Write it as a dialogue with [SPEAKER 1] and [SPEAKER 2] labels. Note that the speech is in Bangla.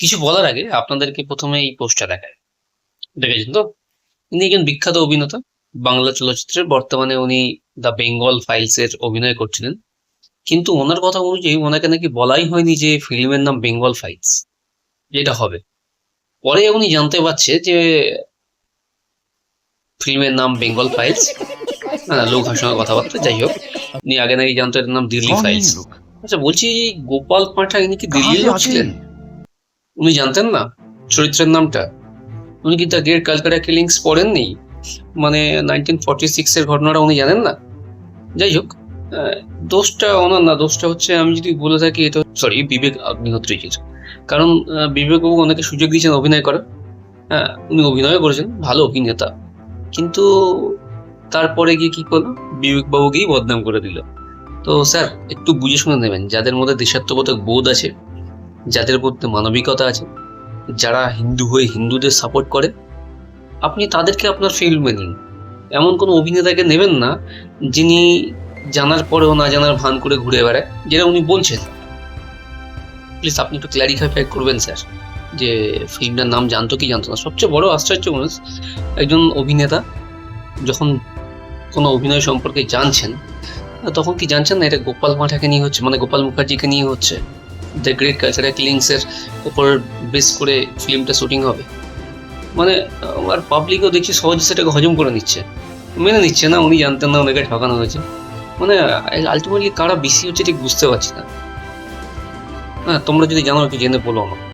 [SPEAKER 1] কিছু বলার আগে আপনাদেরকে প্রথমে এই পোস্টটা দেখায় দেখেছেন তো? ইনি একজন বিখ্যাত অভিনেতা বাংলা চলচ্চিত্রে বর্তমানে উনি দ্য বেঙ্গল ফাইলস এর অভিনয় করছিলেন। কিন্তু ওনার কথা অনুযায়ী ওনাকে নাকি বলাই হয়নি যে ফিল্মের নাম বেঙ্গল ফাইলস যেটা হবে। পরে উনি জানতে পারছে যে ফিল্মের নাম বেঙ্গল ফাইলস হ্যাঁ লোক সঙ্গে কথাবার্তা যাই হোক। উনি আগে নাকি জানতো এটার নাম দিল্লি ফাইলস আচ্ছা বলছি গোপাল পাঠা ইনি কি দিল্লির লোক ছিলেন? উনি জানতেন না চরিত্রের নামটা। উনি কি দ্য গ্রেট ক্যালকাটা কিলিংস পড়েননি? মানে নাইনটিন ফর্টি সিক্স এর ঘটনাটা উনি জানেন না? যাই হোক দোষটা ওনার না, দোষটা হচ্ছে আমি যদি বলে থাকি এটা সরি বিবেক অগ্নিহোত্রীজির কারণ বিবেকবাবু ওনাকে সুযোগ দিয়েছেন অভিনয় করার। হ্যাঁ উনি অভিনয় করেছেন, ভালো অভিনেতা। কিন্তু তারপরে গিয়ে কি করল? বিবেকবাবুকেই বদনাম করে দিল। তো স্যার, একটু বুঝে শুনে নেবেন, যাদের মধ্যে দেশাত্মবোধক বোধ আছে যাদের মধ্যে মানবিকতা আছে, যারা হিন্দু হয়ে হিন্দুদের সাপোর্ট করে, আপনি তাদেরকে আপনার ফিল্মে নিন। এমন কোনো অভিনেতাকে নেবেন না, যিনি জানার পরেও না জানার ভান করে ঘুরে বেড়ায়, যেটা উনি বলছেন। প্লিজ আপনি একটু ক্ল্যারিফাই করবেন, স্যার, যে ফিল্মটার নাম জানতো কি জানতো না। সবচেয়ে বড় আশ্চর্য মানুষ একজন অভিনেতা, যখন কোনো অভিনয় সম্পর্কে জানছেন, তখন কি জানছেন না, এটা গোপাল মাঠাকে নিয়ে হচ্ছে মানে গোপাল মুখার্জিকে নিয়ে হচ্ছে? দ্য গ্রেট কালচারাল কিলিংসের উপর বেস করে ফিল্মটা শুটিং হবে। মানে আর পাবলিকও দেখছি সহজে সেটাকে হজম করে নিচ্ছে। মেনে নিচ্ছে না, উনি জানতেন না, ওনাকে ঠকানো হয়েছে। মানে আলটিমেটলি কারা বেশি হচ্ছে ঠিক বুঝতে পারছি না। হ্যাঁ তোমরা যদি জানো একটু জেনে বলো আমাকে।